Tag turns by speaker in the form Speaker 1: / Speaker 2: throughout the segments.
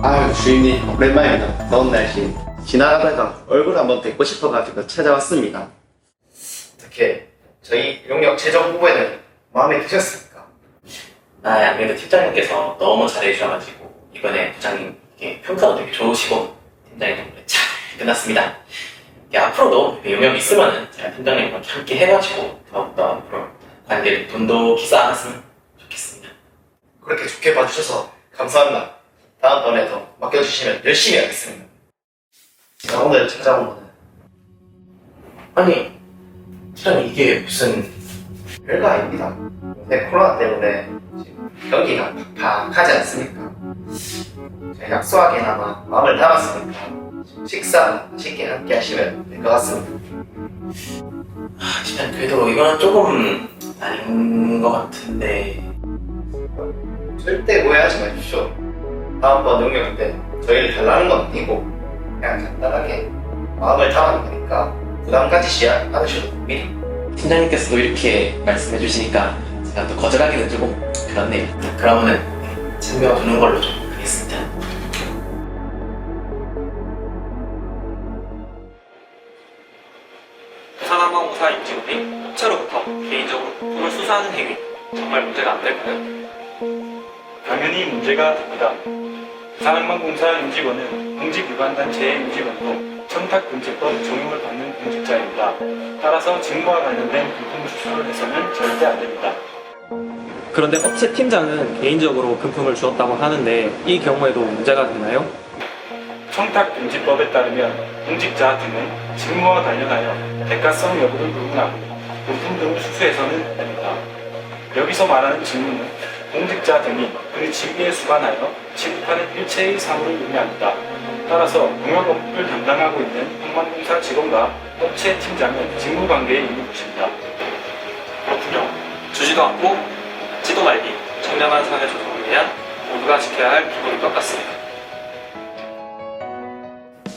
Speaker 1: 아유 주임님 오랜만입니다 더운 날씨 지나가다가 얼굴 한번 뵙고 싶어가지고 찾아왔습니다 어떻게 저희 용역 최종 후보에는 마음에 드셨습니까?
Speaker 2: 아, 양민도 팀장님께서 너무 잘해주셔가지고 이번에 부장님께 평가도 되게 좋으시고 팀장님 덕분에 잘 끝났습니다. 예, 앞으로도 용역이 있으면은 제가 팀장님과 함께 해가지고 더욱더 앞으로 관계를 돈독히 쌓았으면 좋겠습니다.
Speaker 1: 그렇게 좋게 봐주셔서 감사합니다 다음번에도 맡겨주시면 열심히 하겠습니다. 제가 오늘 찾아온 거는
Speaker 2: 아니, 팀장님 이게 무슨
Speaker 1: 별거 아닙니다. 요새 코로나 때문에 지금 경기가 팍팍하지 않습니까? 제가 약소하게나마 마음을 담았으니까 식사 맛있게 함께 하시면 될 것 같습니다.
Speaker 2: 아, 팀장님 그래도 이거는 조금 아닌 것 같은데.
Speaker 1: 절대 오해하지 마십시오. 다음번 용역 때 저희를 달라는 건 아니고 그냥 간단하게 마음을 담아는 거니까 부담 가지시 않으셔도 됩니다.
Speaker 2: 팀장님께서도 이렇게 말씀해 주시니까 제가 또 거절하기는 조금 그렇네요. 그러면은 챙겨두는 걸로 좀 하겠습니다.
Speaker 3: 부산항공사 임직원이 업체로부터 개인적으로 돈을 수수하는 행위 정말 문제가 안 될까요?
Speaker 4: 당연히 문제가 됩니다. 부산항공사 임직원은 공직유관단체의 임직원으로 청탁금지법 적용을 받는 공직자입니다. 따라서 직무와 관련된 금품 수수를 해서는 절대 안 됩니다.
Speaker 3: 그런데 업체 팀장은 개인적으로 금품을 주었다고 하는데 이 경우에도 문제가 되나요?
Speaker 4: 청탁금지법에 따르면 공직자 등은 직무와 관련하여 대가성 여부를 불문하고 금품 등을 수수해서는 안 됩니다. 여기서 말하는 직무는 공직자 등이 그 직위에 수반하여 취급하는 일체의 사무를 의미합니다. 따라서 공역 업무를 담당하고 있는 항만공사 직원과 업체 팀장은 직무관계에 있는 것입니다.
Speaker 3: 그렇군요. 주지도 않고 받지도 말기 정당한 사회 조성을 위한 모두가 지켜야 할 기본인 것 같습니다.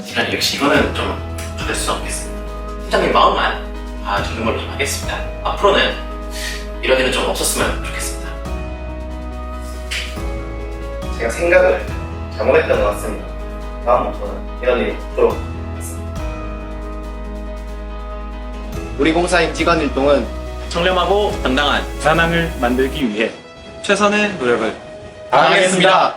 Speaker 2: 팀장님 역시 이거는 좀 받을 수 없겠습니다. 팀장님 마음만 봐주는 걸로 좀 하겠습니다. 앞으로는 이런 일은 좀 없었으면 좋겠습니다.
Speaker 1: 제가 생각을 잘못했던 것 같습니다. 다음부터는 이런 일이 없도록 하겠습니다. 우리 공사임 직원 일동은
Speaker 3: 청렴하고 당당한
Speaker 4: 산항을 만들기 위해
Speaker 3: 최선의 노력을
Speaker 1: 다하겠습니다.